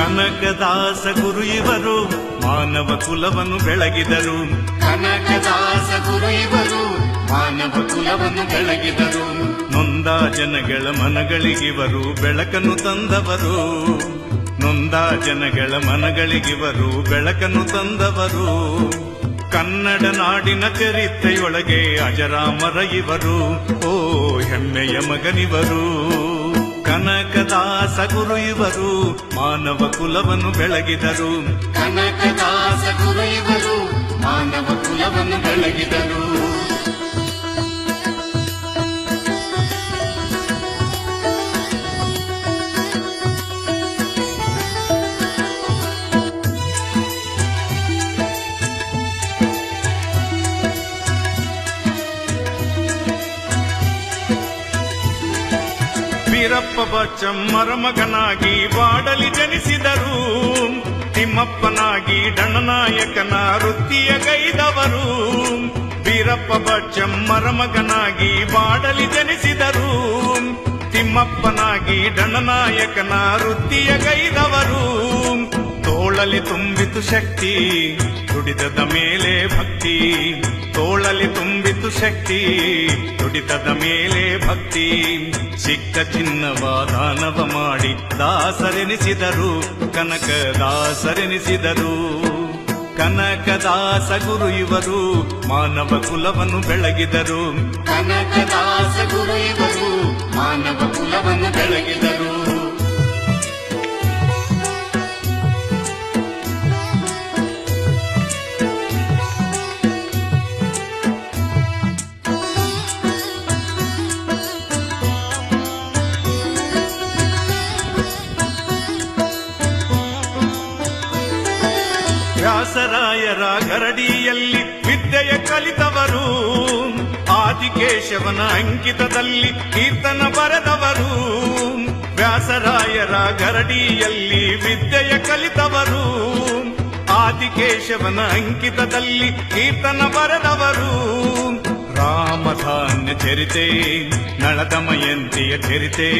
ಕನಕದಾಸ ಗುರು ಇವರು ಮಾನವ ಕುಲವನ್ನು ಬೆಳಗಿದರು. ಕನಕದಾಸ ಗುರು ಇವರು ಮಾನವ ಕುಲವನ್ನು ಬೆಳಗಿದರು. ನೊಂದ ಜನಗಳ ಮನಗಳಿಗಿವರು ಬೆಳಕನ್ನು ತಂದವರು. ನೊಂದ ಜನಗಳ ಮನಗಳಿಗಿವರು ಬೆಳಕನ್ನು ತಂದವರು. ಕನ್ನಡ ನಾಡಿನ ಚರಿತ್ರೆಯೊಳಗೆ ಅಜರಾಮರ ಇವರು. ಓ ಹೆಮ್ಮೆಯ ಮಗನಿವರು. ಕನಕದಾಸ ಗುರು ಇವರು ಮಾನವ ಕುಲವನ್ನು ಬೆಳಗಿದರು. ಕನಕದಾಸ ಗುರು ಇವರು ಮಾನವ ಕುಲವನ್ನು ಬೆಳಗಿದರು. ವೀರಪ್ಪ ಬಚ್ಚಮ್ಮರ ಮಗನಾಗಿ ಬಾಡಲಿ ಜನಿಸಿದರು. ತಿಮ್ಮಪ್ಪನಾಗಿ ಡಣನಾಯಕನ ವೃತ್ತಿಯ ಕೈದವರು ವೀರಪ್ಪ ಬಚ್ಚಮ್ಮರ ಮಗನಾಗಿ ಬಾಡಲಿ ಜನಿಸಿದರು. ತಿಮ್ಮಪ್ಪನಾಗಿ ಡಣನಾಯಕನ ವೃತ್ತಿಯ ಗೈದವರು. ತೋಳಲಿ ತುಂಬಿತು ಶಕ್ತಿ ತುಡಿತದ ಮೇಲೆ ಭಕ್ತಿ. ತೋಳಲಿ ತುಂಬಿತು ಶಕ್ತಿ ತುಡಿತದ ಮೇಲೆ ಭಕ್ತಿ. ಚಿಕ್ಕ ಚಿನ್ನವ ದಾನವ ಮಾಡಿ ದಾಸರೆನಿಸಿದರು ಕನಕ ದಾಸರೆನಿಸಿದರು ಕನಕದಾಸ ಗುರು ಇವರು ಮಾನವ ಕುಲವನ್ನು ಬೆಳಗಿದರು. ಕನಕದಾಸ ಗುರು ಇವರು ಮಾನವ ಕುಲವನ್ನು ಬೆಳಗಿದರು. ಆದಿಕೇಶವನ ಅಂಕಿತದಲ್ಲಿ ಕೀರ್ತನ ಬರೆದವರು. ವ್ಯಾಸರಾಯರ ಗರಡಿಯಲ್ಲಿ ವಿದ್ಯೆಯ ಕಲಿತವರು. ಆದಿಕೇಶವನ ಅಂಕಿತದಲ್ಲಿ ಕೀರ್ತನ ಬರೆದವರು. ರಾಮಧಾನ್ಯ ಚರಿತೆ, ನಳದಮಯಂತಿಯ ಚರಿತೆ.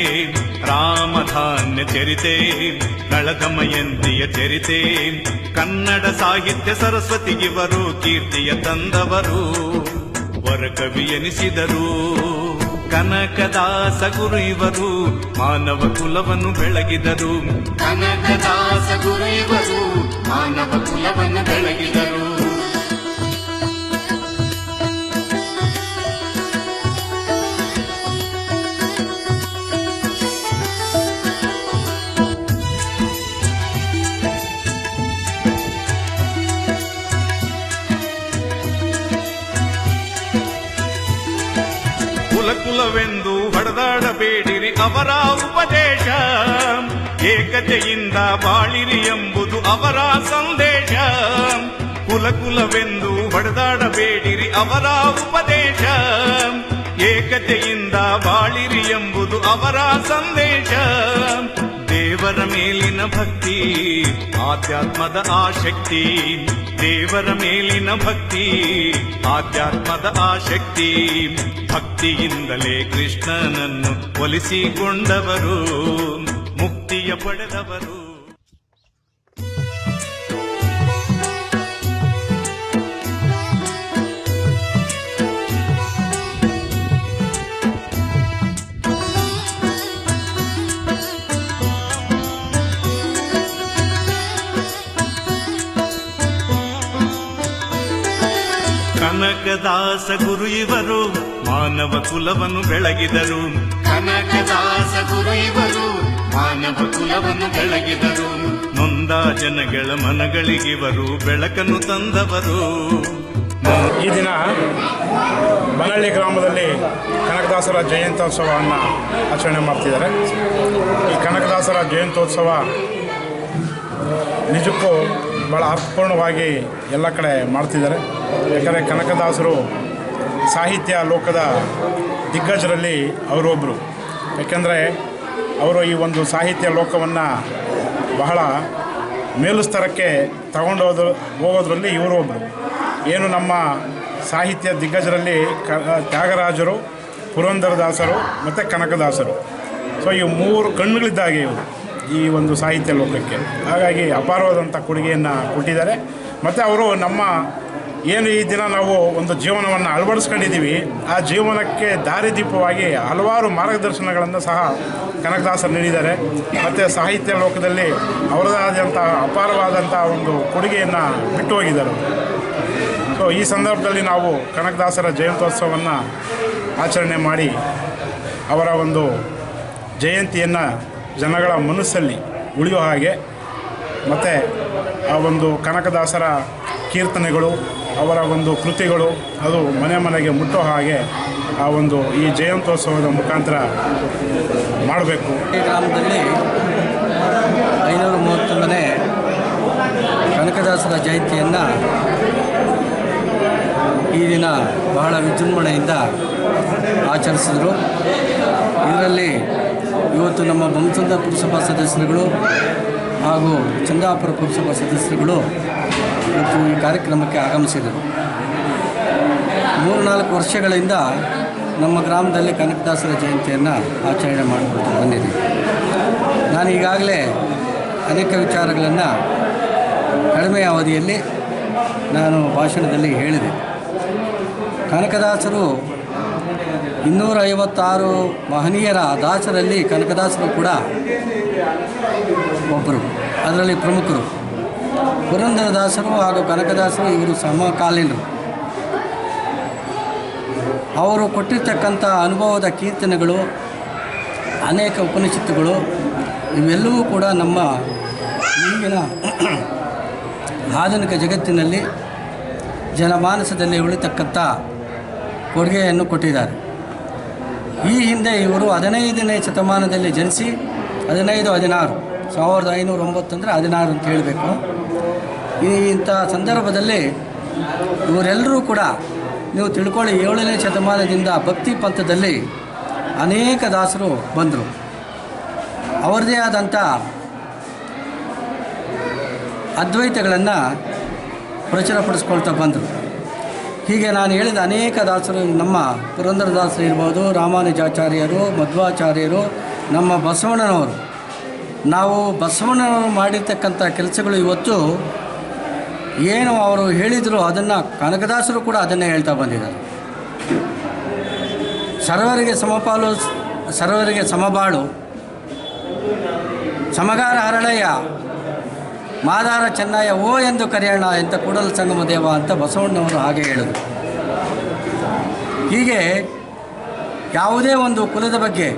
ರಾಮಧಾನ್ಯ ಚರಿತೆ, ನಳದಮಯಂತಿಯ ಚರಿತೆ. ಕನ್ನಡ ಸಾಹಿತ್ಯ ಸರಸ್ವತಿಗಿವರು ಕೀರ್ತಿಯ ತಂದವರು. ವರಕವಿ ಎನಿಸಿದರು. ಕನಕದಾಸ ಗುರು ಇವರು ಮಾನವ ಕುಲವನ್ನು ಬೆಳಗಿದರು. ಕನಕದಾಸ ಗುರು ಇವರು ಮಾನವ ಕುಲವನ್ನು ಬೆಳಗಿದರು. ಕುಲ ಕುಲವೆಂದು ಹೊಡೆದಾಡಬೇಡಿರಿ ಅವರ ಉಪದೇಶ. ಏಕತೆಯಿಂದ ಬಾಳಿರಿ ಎಂಬುದು ಅವರ ಸಂದೇಶ. ಕುಲಕುಲವೆಂದು ಹೊಡೆದಾಡಬೇಡಿರಿ ಅವರ ಉಪದೇಶ. ಏಕತೆಯಿಂದ ಬಾಳಿರಿ ಎಂಬುದು ಅವರ ಸಂದೇಶ. ದೇವರ ಮೇಲಿನ ಭಕ್ತಿ, ಆಧ್ಯಾತ್ಮದ ಆಸಕ್ತಿ ದೇವರ ಮೇಲಿನ ಭಕ್ತಿ, ಆಧ್ಯಾತ್ಮದ ಆಸಕ್ತಿ ಭಕ್ತಿಯಿಂದಲೇ ಕೃಷ್ಣನನ್ನು ಒಲಿಸಿಕೊಂಡವರು, ಮುಕ್ತಿಯ ಪಡೆದವರು. ಕನಕದಾಸ ಗುರು ಇವರು ಮಾನವ ಕುಲವನ್ನು ಬೆಳಗಿದರು. ಕನಕದಾಸ ಗುರು ಇವರು ಮಾನವ ಕುಲವನ್ನು ಬೆಳಗಿದರು. ನೊಂದ ಜನಗಳ ಮನಗಳಿಗಿವರು ಬೆಳಕನ್ನು ತಂದವರು. ಈ ದಿನ ಬನಹಳ್ಳಿ ಗ್ರಾಮದಲ್ಲಿ ಕನಕದಾಸರ ಜಯಂತ್ಯೋತ್ಸವವನ್ನು ಆಚರಣೆ ಮಾಡ್ತಿದ್ದಾರೆ. ಈ ಕನಕದಾಸರ ಜಯಂತ್ಯೋತ್ಸವ ನಿಜಕ್ಕೂ ಭಾಳ ಅರ್ಥಪೂರ್ಣವಾಗಿ ಎಲ್ಲ ಕಡೆ ಮಾಡ್ತಿದ್ದಾರೆ. ಯಾಕಂದರೆ ಕನಕದಾಸರು ಸಾಹಿತ್ಯ ಲೋಕದ ದಿಗ್ಗಜರಲ್ಲಿ ಅವರೊಬ್ಬರು ಯಾಕೆಂದರೆ ಅವರು ಈ ಒಂದು ಸಾಹಿತ್ಯ ಲೋಕವನ್ನು ಬಹಳ ಮೇಲುಸ್ತರಕ್ಕೆ ತಗೊಂಡು ಹೋದ, ಹೋಗೋದ್ರಲ್ಲಿ ಇವರು ಒಬ್ಬರು ಏನು ನಮ್ಮ ಸಾಹಿತ್ಯ ದಿಗ್ಗಜರಲ್ಲಿ ಕ, ತ್ಯಾಗರಾಜರು, ಪುರಂದರದಾಸರು ಮತ್ತು ಕನಕದಾಸರು. ಸೊ ಈ ಮೂರು ಕಣ್ಣುಗಳಿದ್ದಾಗೆ ಇವರು. ಈ ಒಂದು ಸಾಹಿತ್ಯ ಲೋಕಕ್ಕೆ. ಹಾಗಾಗಿ ಅಪಾರವಾದಂಥ ಕೊಡುಗೆಯನ್ನು ಕೊಟ್ಟಿದ್ದಾರೆ. ಮತ್ತು ಅವರು ನಮ್ಮ ಏನು ಈ ದಿನ ನಾವು ಒಂದು ಜೀವನವನ್ನು ಅಳವಡಿಸ್ಕೊಂಡಿದ್ದೀವಿ, ಆ ಜೀವನಕ್ಕೆ ದಾರಿದೀಪವಾಗಿ ಹಲವಾರು ಮಾರ್ಗದರ್ಶನಗಳನ್ನು ಸಹ ಕನಕದಾಸರು ನೀಡಿದ್ದಾರೆ. ಮತ್ತು ಸಾಹಿತ್ಯ ಲೋಕದಲ್ಲಿ ಅವರದೇ ಆದಂಥ ಅಪಾರವಾದಂಥ ಒಂದು ಕೊಡುಗೆಯನ್ನು ಬಿಟ್ಟು ಹೋಗಿದ್ದಾರೆ. ಸೊ ಈ ಸಂದರ್ಭದಲ್ಲಿ ನಾವು ಕನಕದಾಸರ ಜಯಂತ್ಯೋತ್ಸವವನ್ನು ಆಚರಣೆ ಮಾಡಿ ಅವರ ಒಂದು ಜಯಂತಿಯನ್ನು ಜನಗಳ ಮನಸ್ಸಲ್ಲಿ ಉಳಿಯೋ ಹಾಗೆ. ಮತ್ತು ಆ ಒಂದು ಕನಕದಾಸರ ಕೀರ್ತನೆಗಳು, ಅವರ ಒಂದು ಕೃತಿಗಳು, ಅದು ಮನೆ ಮನೆಗೆ ಮುಟ್ಟೋ ಹಾಗೆ ಆ ಒಂದು ಈ ಜಯಂತ್ಯೋತ್ಸವದ ಮುಖಾಂತರ ಮಾಡಬೇಕು. ಈ ಗ್ರಾಮದಲ್ಲಿ ಐನೂರ ಮೂವತ್ತೊಂದನೇ ಕನಕದಾಸರ ಜಯಂತಿಯನ್ನು ಈ ದಿನ ಬಹಳ ವಿಜೃಂಭಣೆಯಿಂದ ಆಚರಿಸಿದರು. ಇದರಲ್ಲಿ ಇವತ್ತು ನಮ್ಮ ಬೊಮ್ಮಸಂದ್ರ ಪುರಸಭಾ ಸದಸ್ಯರುಗಳು ಹಾಗೂ ಚಂದಾಪುರ ಪುರಸಭಾ ಸದಸ್ಯರುಗಳು ಇವತ್ತು ಈ ಕಾರ್ಯಕ್ರಮಕ್ಕೆ ಆಗಮಿಸಿದರು. ಮೂರು ನಾಲ್ಕು ವರ್ಷಗಳಿಂದ ನಮ್ಮ ಗ್ರಾಮದಲ್ಲಿ ಕನಕದಾಸರ ಜಯಂತಿಯನ್ನು ಆಚರಣೆ ಮಾಡಿಕೊಳ್ತಾ ಬಂದಿದ್ದೀನಿ ನಾನು ಈಗಾಗಲೇ ಅನೇಕ ವಿಚಾರಗಳನ್ನು ಕಡಿಮೆ ಅವಧಿಯಲ್ಲಿ ನಾನು ಭಾಷಣದಲ್ಲಿ ಹೇಳಿದೆ. ಕನಕದಾಸರು ಇನ್ನೂರ ಐವತ್ತಾರು ಮಹನೀಯರ ದಾಸರಲ್ಲಿ ಕನಕದಾಸರು ಕೂಡ ಒಬ್ಬರು. ಅದರಲ್ಲಿ ಪ್ರಮುಖರು. ಪುರಂದರದಾಸರು ಹಾಗೂ ಕನಕದಾಸರು ಇವರು ಸಮಕಾಲೀನರು. ಅವರು ಕೊಟ್ಟಿರ್ತಕ್ಕಂಥ ಅನುಭವದ ಕೀರ್ತನೆಗಳು, ಅನೇಕ ಉಪನಿಷತ್ತುಗಳು, ಇವೆಲ್ಲವೂ ಕೂಡ ನಮ್ಮ ಈಗಿನ ಆಧುನಿಕ ಜಗತ್ತಿನಲ್ಲಿ ಜನಮಾನಸದಲ್ಲಿ ಉಳಿತಕ್ಕಂಥ ಕೊಡುಗೆಯನ್ನು ಕೊಟ್ಟಿದ್ದಾರೆ. ಈ ಹಿಂದೆ ಇವರು ಹದಿನೈದನೇ ಶತಮಾನದಲ್ಲಿ ಜನಿಸಿ ಹದಿನೈದು ಹದಿನಾರು, ಸಾವಿರದ ಐನೂರ ಒಂಬತ್ತಂದರೆ ಹದಿನಾರು ಅಂತ ಹೇಳಬೇಕು. ಈ ಇಂಥ ಸಂದರ್ಭದಲ್ಲಿ ಇವರೆಲ್ಲರೂ ಕೂಡ ನೀವು ತಿಳ್ಕೊಳ್ಳಿ ಏಳನೇ ಶತಮಾನದಿಂದ ಭಕ್ತಿ ಪಂಥದಲ್ಲಿ ಅನೇಕ ದಾಸರು ಬಂದರು. ಅವರದೇ ಆದಂಥ ಅದ್ವೈತಗಳನ್ನು ಪ್ರಚುರಪಡಿಸ್ಕೊಳ್ತಾ ಬಂದರು. ಹೀಗೆ ನಾನು ಹೇಳಿದ ಅನೇಕ ದಾಸರು, ನಮ್ಮ ಪುರಂದರದಾಸರು ಇರ್ಬೋದು, ರಾಮಾನುಜಾಚಾರ್ಯರು, ಮಧ್ವಾಚಾರ್ಯರು, ನಮ್ಮ ಬಸವಣ್ಣನವರು. ನಾವು ಬಸವಣ್ಣನವರು ಮಾಡಿರ್ತಕ್ಕಂಥ ಕೆಲಸಗಳು ಇವತ್ತು ಏನು ಅವರು ಹೇಳಿದರು ಅದನ್ನು ಕನಕದಾಸರು ಕೂಡ ಅದನ್ನೇ ಹೇಳ್ತಾ ಬಂದಿದ್ದಾರೆ. ಸರ್ವರಿಗೆ ಸಮಪಾಲು, ಸರ್ವರಿಗೆ ಸಮಬಾಳು, ಸಮಗಾರ ಹರಳಯ್ಯ ಮಾದಾರ ಚೆನ್ನಯ್ಯ ಓ ಎಂದು ಕರೆಯೋಣ ಅಂತ ಕೂಡಲ ಸಂಗಮ ದೇವ ಅಂತ ಬಸವಣ್ಣವರು ಹಾಗೆ ಹೇಳಿದರು. ಹೀಗೆ ಯಾವುದೇ ಒಂದು ಕುಲದ ಬಗ್ಗೆ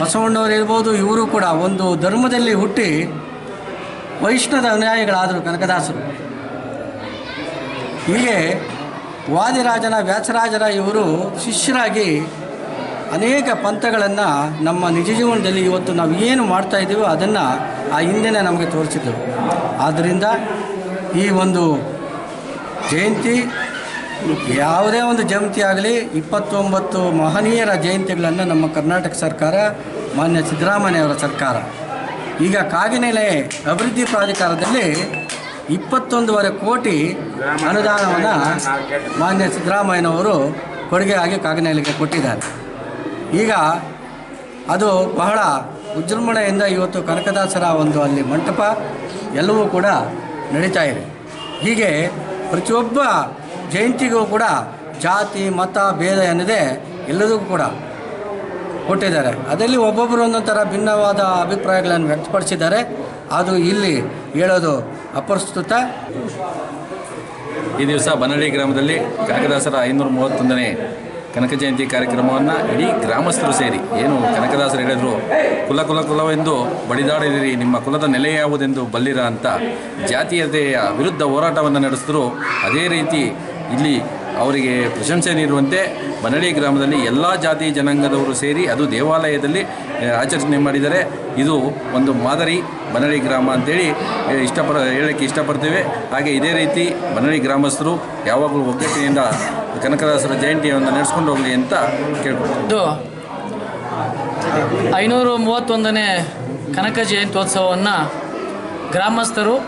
ಬಸವಣ್ಣವರು ಇರ್ಬೋದು, ಇವರು ಕೂಡ ಒಂದು ಧರ್ಮದಲ್ಲಿ ಹುಟ್ಟಿ ವೈಷ್ಣದ ಅನುಯಾಯಿಗಳಾದರು ಕನಕದಾಸರು. ಹೀಗೆ ವಾದಿರಾಜನ, ವ್ಯಾಸರಾಜರ ಇವರು ಶಿಷ್ಯರಾಗಿ ಅನೇಕ ಪಂಥಗಳನ್ನು ನಮ್ಮ ನಿಜ ಜೀವನದಲ್ಲಿ ಇವತ್ತು ನಾವು ಏನು ಮಾಡ್ತಾ ಇದ್ದೀವೋ ಅದನ್ನು ಆ ಹಿಂದೆನೇ ನಮಗೆ ತೋರಿಸಿದ್ರು. ಆದ್ದರಿಂದ ಈ ಒಂದು ಜಯಂತಿ ಯಾವುದೇ ಒಂದು ಜಯಂತಿ ಆಗಲಿ, ಇಪ್ಪತ್ತೊಂಬತ್ತು ಮಹನೀಯರ ಜಯಂತಿಗಳನ್ನು ನಮ್ಮ ಕರ್ನಾಟಕ ಸರ್ಕಾರ, ಮಾನ್ಯ ಸಿದ್ದರಾಮಯ್ಯವರ ಸರ್ಕಾರ. ಈಗ ಕಾಗಿನೆಲೆ ಅಭಿವೃದ್ಧಿ ಪ್ರಾಧಿಕಾರದಲ್ಲಿ ಇಪ್ಪತ್ತೊಂದೂವರೆ ಕೋಟಿ ಅನುದಾನವನ್ನು ಮಾನ್ಯ ಸಿದ್ದರಾಮಯ್ಯನವರು ಕೊಡುಗೆಯಾಗಿ ಕಾಗಿನೆಲೆಗೆ ಕೊಟ್ಟಿದ್ದಾರೆ. ಈಗ ಅದು ಬಹಳ ವಿಜೃಂಭಣೆಯಿಂದ ಇವತ್ತು ಕನಕದಾಸರ ಒಂದು ಅಲ್ಲಿ ಮಂಟಪ ಎಲ್ಲವೂ ಕೂಡ ನಡೀತಾ ಇದೆ. ಹೀಗೆ ಪ್ರತಿಯೊಬ್ಬ ಜಯಂತಿಗೂ ಕೂಡ ಜಾತಿ, ಮತ, ಭೇದ ಎನ್ನದೆ ಎಲ್ಲದಕ್ಕೂ ಕೂಡ ಕೊಟ್ಟಿದ್ದಾರೆ. ಅದರಲ್ಲಿ ಒಬ್ಬೊಬ್ಬರು ಒಂದೊಂದು ಭಿನ್ನವಾದ ಅಭಿಪ್ರಾಯಗಳನ್ನು ವ್ಯಕ್ತಪಡಿಸಿದ್ದಾರೆ. ಅದು ಇಲ್ಲಿ ಹೇಳೋದು ಅಪ್ರಸ್ತುತ. ಈ ದಿವಸ ಬನ್ನಳ್ಳಿ ಗ್ರಾಮದಲ್ಲಿ ಕನಕದಾಸರ ಐನೂರ ಮೂವತ್ತೊಂದನೇ ಕನಕ ಜಯಂತಿ ಕಾರ್ಯಕ್ರಮವನ್ನು ಇಡೀ ಗ್ರಾಮಸ್ಥರು ಸೇರಿ, ಏನು ಕನಕದಾಸರು ಹೇಳಿದ್ರು, ಕುಲ ಕುಲ ಕುಲವೆಂದು ಬಡಿದಾಡಿದಿರಿ, ನಿಮ್ಮ ಕುಲದ ನೆಲೆ ಯಾವುದೆಂದು ಬಲ್ಲಿರ ಅಂತ ಜಾತೀಯತೆಯ ವಿರುದ್ಧ ಹೋರಾಟವನ್ನು ನಡೆಸಿದ್ರು, ಅದೇ ರೀತಿ ಇಲ್ಲಿ ಅವರಿಗೆ ಪ್ರಶಂಸೆ ನೀಡುವಂತೆ ಮನಳ್ಳಿ ಗ್ರಾಮದಲ್ಲಿ ಎಲ್ಲ ಜಾತಿ ಜನಾಂಗದವರು ಸೇರಿ ಅದು ದೇವಾಲಯದಲ್ಲಿ ಆಚರಣೆ ಮಾಡಿದರೆ ಇದು ಒಂದು ಮಾದರಿ ಮನಳ್ಳಿ ಗ್ರಾಮ ಅಂತೇಳಿ ಇಷ್ಟಪಡ, ಹೇಳೋಕ್ಕೆ ಇಷ್ಟಪಡ್ತೇವೆ. ಹಾಗೆ ಇದೇ ರೀತಿ ಮನಳ್ಳಿ ಗ್ರಾಮಸ್ಥರು ಯಾವಾಗಲೂ ಒಗ್ಗಟ್ಟಿನಿಂದ ಕನಕದಾಸರ ಜಯಂತಿಯನ್ನು ನಡೆಸ್ಕೊಂಡು ಹೋಗಲಿ ಅಂತ ಕೇಳ್ಬೋದು ಐನೂರ ಮೂವತ್ತೊಂದನೇ ಕನಕ ಜಯಂತ್ಯೋತ್ಸವವನ್ನು ಗ್ರಾಮಸ್ಥರು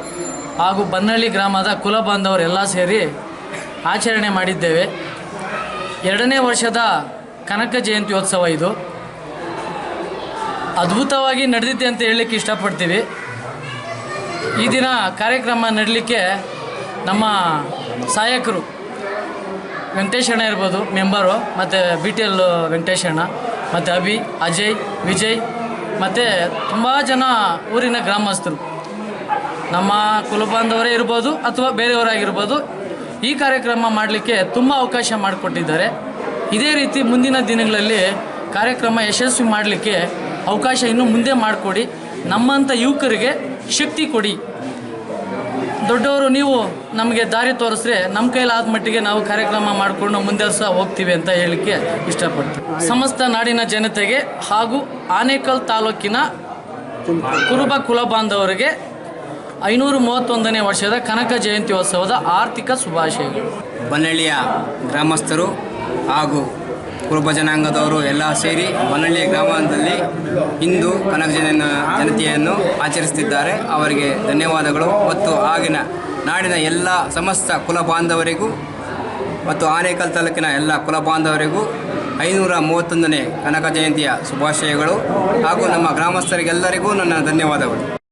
ಹಾಗೂ ಬನ್ನಳ್ಳಿ ಗ್ರಾಮದ ಕುಲ ಬಾಂಧವರೆಲ್ಲ ಸೇರಿ ಆಚರಣೆ ಮಾಡಿದ್ದೇವೆ. ಎರಡನೇ ವರ್ಷದ ಕನಕ ಜಯಂತ್ಯೋತ್ಸವ ಇದು. ಅದ್ಭುತವಾಗಿ ನಡೆದಿದೆ ಅಂತ ಹೇಳಲಿಕ್ಕೆ ಇಷ್ಟಪಡ್ತೀವಿ. ಈ ದಿನ ಕಾರ್ಯಕ್ರಮ ನಡಲಿಕ್ಕೆ ನಮ್ಮ ಸಹಾಯಕರು ವೆಂಕಟೇಶಣ್ಣ ಇರ್ಬೋದು ಮೆಂಬರು ಮತ್ತು ಬಿ ಟಿ ಎಲ್ ವೆಂಕಟೇಶಣ್ಣ ಮತ್ತು ಅಭಿ, ಅಜಯ್, ವಿಜಯ್, ಮತ್ತು ತುಂಬ ಜನ ಊರಿನ ಗ್ರಾಮಸ್ಥರು. ನಮ್ಮ ಕುಲಬಾಂಧವರೇ ಇರ್ಬೋದು ಅಥವಾ ಬೇರೆಯವರಾಗಿರ್ಬೋದು, ಈ ಕಾರ್ಯಕ್ರಮ ಮಾಡಲಿಕ್ಕೆ ತುಂಬ ಅವಕಾಶ ಮಾಡಿಕೊಟ್ಟಿದ್ದಾರೆ. ಇದೇ ರೀತಿ ಮುಂದಿನ ದಿನಗಳಲ್ಲಿ ಕಾರ್ಯಕ್ರಮ ಯಶಸ್ವಿ ಮಾಡಲಿಕ್ಕೆ ಅವಕಾಶ ಇನ್ನೂ ಮುಂದೆ ಮಾಡಿಕೊಡಿ. ನಮ್ಮಂಥ ಯುವಕರಿಗೆ ಶಕ್ತಿ ಕೊಡಿ. ದೊಡ್ಡವರು ನೀವು ನಮಗೆ ದಾರಿ ತೋರಿಸ್ರೆ ನಮ್ಮ ಕೈಲಾದ ಮಟ್ಟಿಗೆ ನಾವು ಕಾರ್ಯಕ್ರಮ ಮಾಡಿಕೊಂಡು ಮುಂದೆ ಸಹ ಹೋಗ್ತೀವಿ ಅಂತ ಹೇಳಲಿಕ್ಕೆ ಇಷ್ಟಪಡ್ತೀವಿ ಸಮಸ್ತ ನಾಡಿನ ಜನತೆಗೆ ಹಾಗೂ ಆನೇಕಲ್ ತಾಲೂಕಿನ ಕುರುಬ ಕುಲ ಬಾಂಧವರಿಗೆ ಐನೂರು ಮೂವತ್ತೊಂದನೇ ವರ್ಷದ ಕನಕ ಜಯಂತ್ಯೋತ್ಸವದ ಆರ್ಥಿಕ ಶುಭಾಶಯಗಳು. ಬನ್ನಳ್ಳಿಯ ಗ್ರಾಮಸ್ಥರು ಹಾಗೂ ಕುರುಬ ಜನಾಂಗದವರು ಎಲ್ಲ ಸೇರಿ ಮನಳ್ಳಿಯ ಗ್ರಾಮದಲ್ಲಿ ಇಂದು ಕನಕ ಜನ ಜನತೆಯನ್ನು ಆಚರಿಸುತ್ತಿದ್ದಾರೆ. ಅವರಿಗೆ ಧನ್ಯವಾದಗಳು. ಮತ್ತು ಆಗಿನ ನಾಡಿನ ಎಲ್ಲ ಸಮಸ್ತ ಕುಲ ಬಾಂಧವರಿಗೂ ಮತ್ತು ಆನೇಕಲ್ ತಾಲೂಕಿನ ಎಲ್ಲ ಕುಲ ಬಾಂಧವರಿಗೂ ಐನೂರ ಮೂವತ್ತೊಂದನೇ ಕನಕ ಜಯಂತಿಯ ಶುಭಾಶಯಗಳು. ಹಾಗೂ ನಮ್ಮ ಗ್ರಾಮಸ್ಥರಿಗೆಲ್ಲರಿಗೂ ನನ್ನ ಧನ್ಯವಾದಗಳು.